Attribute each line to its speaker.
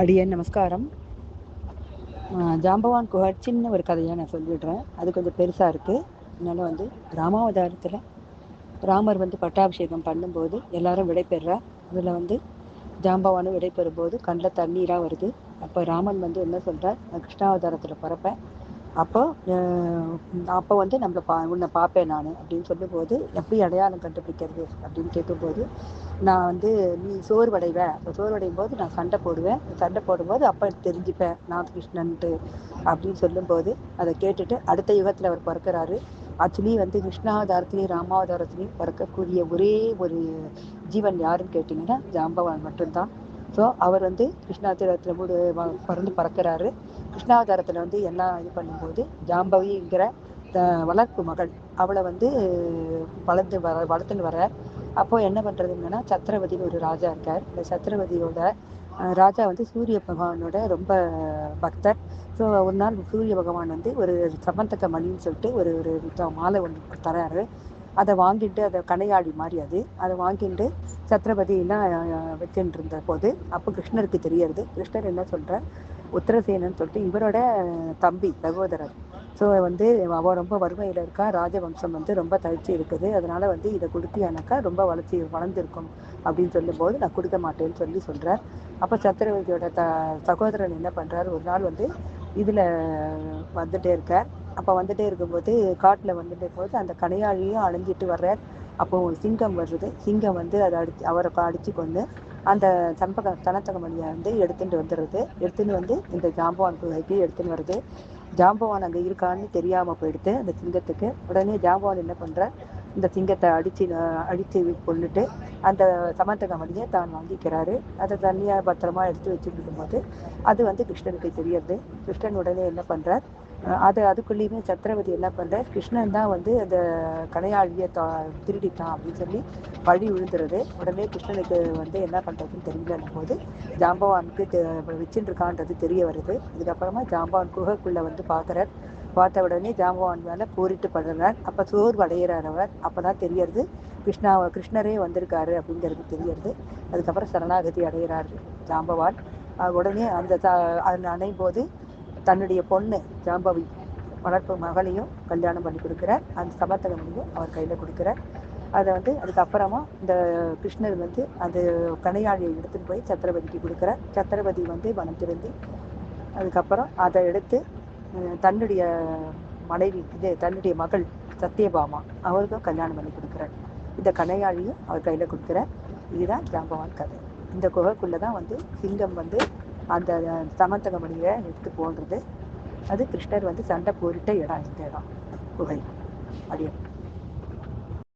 Speaker 1: அடியன் நமஸ்காரம். ஜாம்பவான் குஹர் சின்ன ஒரு கதையை நான் சொல்லிடுறேன். அது கொஞ்சம் பெருசாக இருக்குது அதனால வந்து ராமாவதாரத்தில் ராமர் வந்து பட்டாபிஷேகம் பண்ணும்போது எல்லாரும் விடைபெறா அதில் வந்து ஜாம்பவானும் விடைபெறும்போது கண்ணில் தண்ணீராக வருது. அப்போ ராமன் வந்து என்ன சொல்கிறார் நான் கிருஷ்ணாவதாரத்தில் பிறப்பேன். அப்போ அப்போ வந்து நம்மளை பா உன்னை பார்ப்பேன் நான் அப்படின்னு சொல்லும்போது எப்படி அடையாளம் கண்டுபிடிக்கிறது அப்படின்னு கேட்கும்போது நான் வந்து நீ சோர்வடைவேன் அப்போ சோர்வடையும் போது நான் சண்டை போடுவேன். சண்டை போடும்போது அப்போ தெரிஞ்சுப்பேன் நான் கிருஷ்ணன்ட்டு அப்படின்னு சொல்லும்போது அதை கேட்டுட்டு அடுத்த யுகத்தில் அவர் பிறக்கிறாரு. ஆக்சுவலி வந்து கிருஷ்ணாவதாரத்துலேயும் ராமாவதாரத்துலேயும் பிறக்கக்கூடிய ஒரே ஒரு ஜீவன் யாருன்னு கேட்டிங்கன்னா ஜாம்பவான் மட்டும்தான். ஸோ அவர் வந்து கிருஷ்ணாவதாரத்தில் மூடு பறந்து பிறந்து பறக்கிறாரு. கிருஷ்ணாவதாரத்தில் வந்து எல்லாம் இது பண்ணும்போது ஜாம்பவிங்கிற த- வளர்ப்பு மகள் அவளை வந்து வளர்ந்து வர வளர்த்துன்னு வர அப்போ என்ன பண்ணுறதுங்கன்னா சத்திரவதினு ஒரு ராஜா இருக்கார். இந்த சத்திரவதியோட ராஜா வந்து சூரிய பகவானோட ரொம்ப பக்தர். ஸோ ஒரு நாள் சூரிய பகவான் வந்து ஒரு சமந்தக மணின்னு சொல்லிட்டு ஒரு ஒரு மாலை ஒன்று தராரு. அதை வாங்கிட்டு அதை கனையாடி மாதிரி அது. அதை வாங்கிட்டு சத்திரபதினா வச்சுட்டு இருந்த போது அப்போ கிருஷ்ணருக்கு தெரியறது கிருஷ்ணர் என்ன சொல்கிறார் உத்தரசேனன் சொல்லிட்டு இவரோட தம்பி சகோதரர். ஸோ வந்து அவள் ரொம்ப வறுமையில் இருக்கா. ராஜவம்சம் வந்து ரொம்ப தழிச்சு இருக்குது. அதனால வந்து இதை கொடுத்தியானாக்கா ரொம்ப வளர்ச்சி வளர்ந்துருக்கும் அப்படின்னு சொல்லும்போது நான் கொடுக்க மாட்டேன்னு சொல்லி சொல்கிறார் அப்போ சத்திரவதியோட த சகோதரன் என்ன பண்ணுறார் ஒரு நாள் வந்து இதில் வந்துட்டே இருக்கார். அப்போ வந்துட்டே இருக்கும்போது காட்டில் வந்துட்டே போது அந்த கனையாளியும் அழிஞ்சிட்டு வர்றார். அப்போ ஒரு சிங்கம் வருது. சிங்கம் வந்து அதை அடிச்சு அவரை அடித்து கொண்டு அந்த சம்பக தனத்தகமணியை வந்து எடுத்துட்டு வந்துடுறது. எடுத்துன்னு வந்து இந்த ஜாம்பவான் குகைக்கு எடுத்துன்னு வருது. ஜாம்பவான் அங்கே இருக்கான்னு தெரியாமல் போயிடுது அந்த சிங்கத்துக்கு. உடனே ஜாம்பவான் என்ன பண்ணுற இந்த சிங்கத்தை அடித்து அடித்து கொண்டுட்டு அந்த சமந்தகமணியை தான் வாங்கிக்கிறாரு. அதை தனியாக பத்திரமா எடுத்து வச்சுருக்கும் போது அது வந்து கிருஷ்ணனுக்கு தெரியறது. கிருஷ்ணன் உடனே என்ன பண்ணுறார் அது அதுக்குள்ளேயுமே சத்திரவதி என்ன பண்ணுற கிருஷ்ணன் தான் வந்து அந்த கலையாழியை தா திருடிட்டான் அப்படின்னு சொல்லி பழி விழுந்துருது. உடனே கிருஷ்ணனுக்கு வந்து என்ன பண்ணுறதுன்னு தெரியலன்னும் போது ஜாம்பவானுக்கு தெ- வச்சுட்டு இருக்கான்றது தெரிய வருது. இதுக்கப்புறமா ஜாம்பவான் குகைக்குள்ளே வந்து பார்க்குறார் பார்த்த உடனே ஜாம்பவான் மேலே போரிட்டு படுறார். அப்போ சோர்வு அடையிறார் அவர். அப்போ தான் தெரியறது கிருஷ்ணா கிருஷ்ணரே வந்திருக்காரு அப்படிங்கிறது தெரியறது. அதுக்கப்புறம் சரணாகதி அடைகிறார் ஜாம்பவான். உடனே அந்த த- அந்த அணையும் போது தன்னுடைய பொண்ணு ஜாம்பவி வளர்ப்பு மகளையும் கல்யாணம் பண்ணி கொடுக்குறார். அந்த சமத்தகமணியும் அவர் கையில் கொடுக்குறார். அதை வந்து அதுக்கப்புறமா இந்த கிருஷ்ணர் வந்து அந்த கனையாழியை எடுத்துகிட்டு போய் சத்திரபதிக்கு கொடுக்குறார். சத்திரபதி வந்து மனம் திருந்தி அதுக்கப்புறம் அதை எடுத்து தன்னுடைய மனைவி இது தன்னுடைய மகள் சத்யபாமா அவருக்கும் கல்யாணம் பண்ணி கொடுக்குறார். இந்த கனையாழியும் அவர் கையில் கொடுக்குறார். இதுதான் ஜாம்பவான் கதை. இந்த குகைக்குள்ளே தான் வந்து சிங்கம் வந்து அந்த சமந்தகமணியை எடுத்து போன்றது. அது கிருஷ்ணர் வந்து சண்டை போரிட்ட இடம் இந்த இடம். குகை. அப்படியே.